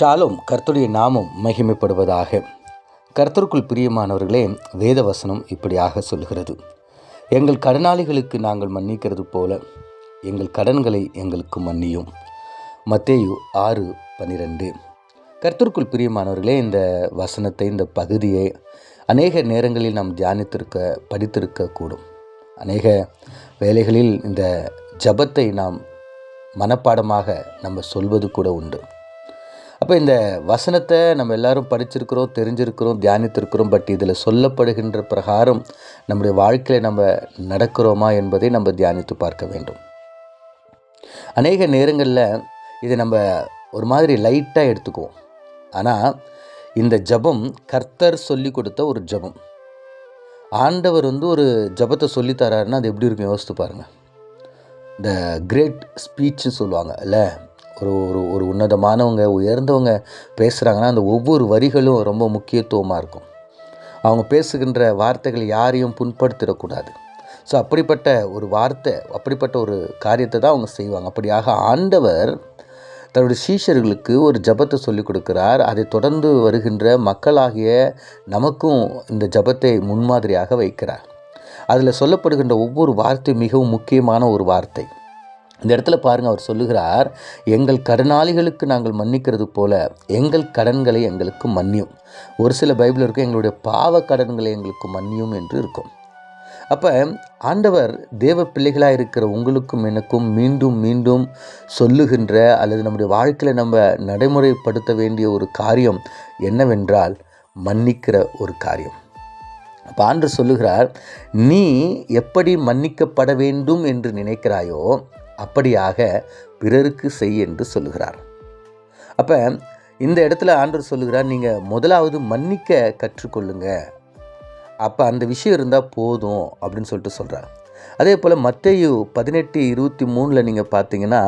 ஷாலும் கர்த்தருடைய நாமம் மகிமைப்படுவதாக. கர்த்தருக்குள் பிரியமானவர்களே வேத வசனம் இப்படியாக சொல்கிறது எங்கள் கடனாளிகளுக்கு நாங்கள் மன்னிக்கிறது போல எங்கள் கடன்களை எங்களுக்கு மன்னியும். மத்தேயு ஆறு பன்னிரெண்டு. கர்த்தருக்குள் பிரியமானவர்களே இந்த வசனத்தை இந்த பகுதியை அநேக நேரங்களில் நாம் தியானித்திருக்க படித்திருக்கக்கூடும் அநேக வேலைகளில் இந்த ஜபத்தை நாம் மனப்பாடமாக நம்ம சொல்வது கூட உண்டு. அப்போ இந்த வசனத்தை நம்ம எல்லாரும் படிச்சிருக்கிறோம் தெரிஞ்சிருக்கிறோம் தியானித்திருக்கிறோம் பட் இதில் சொல்லப்படுகின்ற பிரகாரம் நம்முடைய வாழ்க்கையில் நம்ம நடக்கிறோமா என்பதை நம்ம தியானித்து பார்க்க வேண்டும். அநேக நேரங்களில் இதை நம்ம ஒரு மாதிரி லைட்டாக எடுத்துக்குவோம். ஆனால் இந்த ஜபம் கர்த்தர் சொல்லி கொடுத்த ஒரு ஜபம். ஆண்டவர் வந்து ஒரு ஜபத்தை சொல்லித்தராருன்னா அது எப்படி இருக்கும் யோசித்து பாருங்கள் இந்த கிரேட் ஸ்பீச்சுன்னு சொல்லுவாங்க இல்லை? ஒரு ஒரு ஒரு உன்னதமானவங்க உயர்ந்தவங்க பேசுகிறாங்கன்னா அந்த ஒவ்வொரு வரிகளும் ரொம்ப முக்கியத்துவமாக இருக்கும். அவங்க பேசுகின்ற வார்த்தைகள் யாரையும் புண்படுத்திடக்கூடாது. ஸோ அப்படிப்பட்ட ஒரு வார்த்தை அப்படிப்பட்ட ஒரு காரியத்தை தான் அவங்க செய்வாங்க. அப்படியாக ஆண்டவர் தன்னுடைய சீஷர்களுக்கு ஒரு ஜபத்தை சொல்லிக் கொடுக்கிறார். அதை தொடர்ந்து வருகின்ற மக்களாகிய நமக்கும் இந்த ஜபத்தை முன்மாதிரியாக வைக்கிறார். அதில் சொல்லப்படுகின்ற ஒவ்வொரு வார்த்தை மிகவும் முக்கியமான ஒரு வார்த்தை. இந்த இடத்துல பாருங்கள் அவர் சொல்லுகிறார் எங்கள் கடனாளிகளுக்கு நாங்கள் மன்னிக்கிறது போல எங்கள் கடன்களை எங்களுக்கு மன்னியும். ஒரு சில பைபிள் இருக்கும் எங்களுடைய பாவ கடன்களை எங்களுக்கு மன்னியும் என்று இருக்கும். அப்போ ஆண்டவர் தேவ பிள்ளைகளாக இருக்கிற உங்களுக்கும் எனக்கும் மீண்டும் மீண்டும் சொல்லுகின்ற அல்லது நம்முடைய வாழ்க்கையில் நம்ம நடைமுறைப்படுத்த வேண்டிய ஒரு காரியம் என்னவென்றால் மன்னிக்கிற ஒரு காரியம். அப்போ ஆண்டு சொல்லுகிறார் நீ எப்படி மன்னிக்கப்பட வேண்டும் என்று நினைக்கிறாயோ அப்படியாக பிறருக்கு செய் என்று சொல்லுகிறார். அப்போ இந்த இடத்துல ஆண்டவர் சொல்லுகிறார் நீங்கள் முதலாவது மன்னிக்க கற்றுக்கொள்ளுங்க. அப்போ அந்த விஷயம் இருந்தால் போதும் அப்படின்னு சொல்லிட்டு சொல்கிறார் அதே போல் மத்தையு பதினெட்டு இருபத்தி மூணில் நீங்கள் பார்த்தீங்கன்னா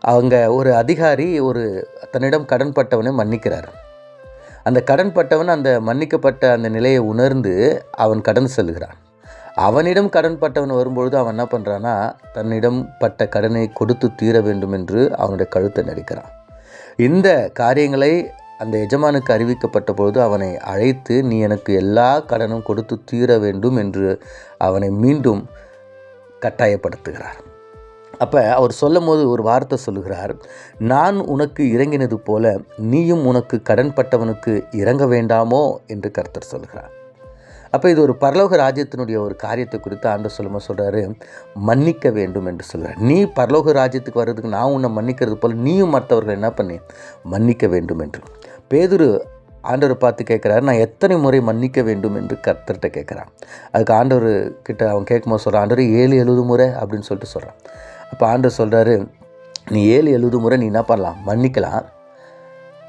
அவங்க ஒரு அதிகாரி ஒரு தன்னிடம் கடன்பட்டவனை மன்னிக்கிறார். அந்த கடன்பட்டவன் அந்த மன்னிக்கப்பட்ட அந்த நிலையை உணர்ந்து அவன் கடன் செல்கிறான் அவனிடம் கடன் பட்டவன் வரும்பொழுது அவன் என்ன பண்ணுறான்னா தன்னிடம் பட்ட கடனை கொடுத்து தீர வேண்டும் என்று அவனுடைய கழுத்தை நடிக்கிறான் இந்த காரியங்களை அந்த எஜமானுக்கு அறிவிக்கப்பட்ட பொழுது அவனை அழைத்து நீ எனக்கு எல்லா கடனும் கொடுத்து தீர வேண்டும் என்று அவனை மீண்டும் கட்டாயப்படுத்துகிறார். அப்போ அவர் சொல்லும் போது ஒரு வார்த்தை சொல்லுகிறார் நான் உனக்கு இறங்கினது போல நீயும் உனக்கு கடன்பட்டவனுக்கு இறங்க வேண்டாமோ? என்று கர்த்தர் சொல்கிறார் அப்போ இது ஒரு பரலோக ராஜ்யத்தினுடைய ஒரு காரியத்தை குறித்து ஆண்டு சொல்லுமா சொல்கிறாரு மன்னிக்க வேண்டும் என்று சொல்கிறார் நீ பரலோக ராஜ்யத்துக்கு வர்றதுக்கு நான் உன்னை மன்னிக்கிறது போல் நீயும் மற்றவர்கள் என்ன பண்ணி? மன்னிக்க வேண்டும் என்று. பேதுரு ஆண்டவர் பார்த்து கேட்குறாரு நான் எத்தனை முறை மன்னிக்க வேண்டும் என்று கர்த்தர்கிட்ட கேட்குறான். அதுக்கு ஆண்டவர் கிட்ட அவன் கேட்கும்போது சொல்கிறான் ஆண்டவர் ஏழு எழுபது முறை அப்படின்னு சொல்லிட்டு சொல்கிறான் அப்போ ஆண்டவர் சொல்கிறாரு நீ ஏழு எழுபது முறை நீ என்ன பண்ணலாம்? மன்னிக்கலாம்.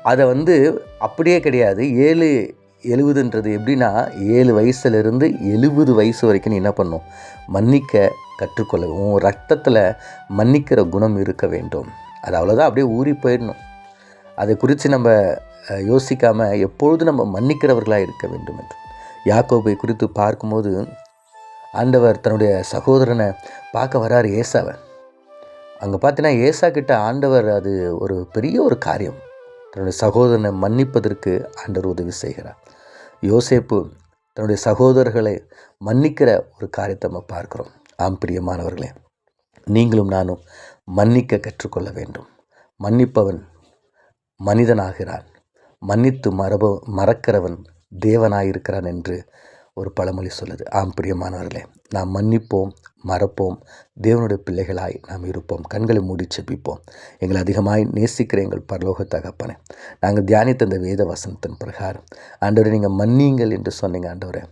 அதை வந்து அப்படியே கிடையாது. ஏழு எழுபதுன்றது எப்படின்னா ஏழு வயசுலேருந்து எழுபது வயசு வரைக்கும் நீ என்ன பண்ணும்? மன்னிக்க கற்றுக்கொள்ள உன் ரத்தத்தில் மன்னிக்கிற குணம் இருக்க வேண்டும். அது அவ்வளோதான் அப்படியே ஊறி போயிடணும். அதை குறித்து நம்ம யோசிக்காமல் எப்பொழுதும் நம்ம மன்னிக்கிறவர்களாக இருக்க வேண்டும் என்று. யாக்கோபை குறித்து பார்க்கும்போது ஆண்டவர் தன்னுடைய சகோதரனை பார்க்க வராரு ஏசாவை. அங்கே பார்த்தீங்கன்னா ஏசா கிட்ட ஆண்டவர் அது ஒரு பெரிய ஒரு காரியம். தன்னுடைய சகோதரனை மன்னிப்பதற்கு ஆண்டவர் உதவி செய்கிறார். யோசேப்பு தன்னுடைய சகோதரர்களை மன்னிக்கிற ஒரு காரியத்தை நம்ம பார்க்குறோம். ஆம் பிரியமானவர்களே நீங்களும் நானும் மன்னிக்க கற்றுக்கொள்ள வேண்டும். மன்னிப்பவன் மனிதனாகிறான். மன்னித்து மரப மறக்கிறவன் தேவனாயிருக்கிறான் என்று ஒரு பழமொழி சொல்லுது. ஆம் பிரியமானவர்களே நாம் மன்னிப்போம் மறப்போம் தேவனுடைய பிள்ளைகளாய் நாம் இருப்போம் கண்களை மூடி செப்பிப்போம் எங்களை அதிகமாய் நேசிக்கிற எங்கள் பரலோக தகப்பனே நாங்கள் தியானித்த அந்த வேத வசனத்தின் பிரகாரம். ஆண்டவரை நீங்கள் மன்னியுங்கள் என்று சொன்னீங்க ஆண்டவரை.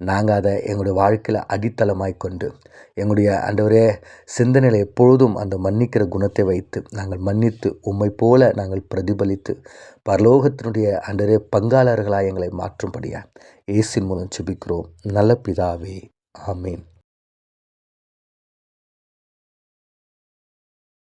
நாங்கள் அதை எங்களுடைய வாழ்க்கையில் அடித்தளமாய் கொண்டு எங்களுடைய ஆண்டவரே சிந்தனையில் எப்பொழுதும் அந்த மன்னிக்கிற குணத்தை வைத்து நாங்கள் மன்னித்து உம்மை போல நாங்கள் பிரதிபலித்து பரலோகத்தினுடைய அன்றரே பங்காளர்களாக எங்களை மாற்றும்படியாக ஏசின் மூலம் செபிக்கிறோம் நல்ல பிதாவே ஆமீன்.